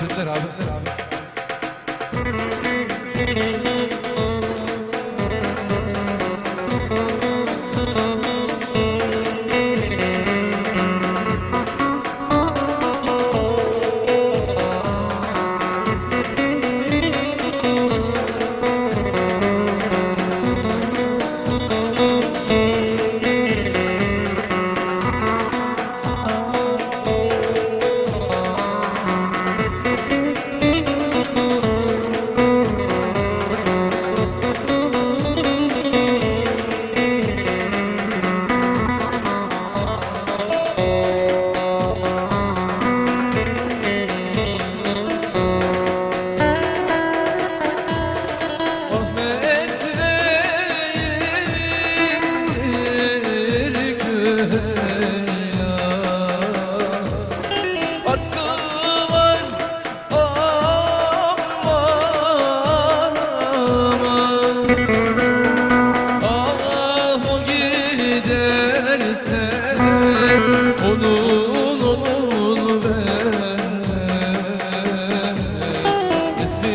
Sünder abi. Sünder abi.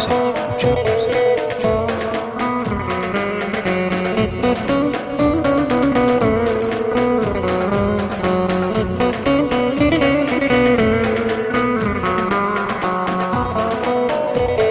güzel, mükemmel güzel. Müzik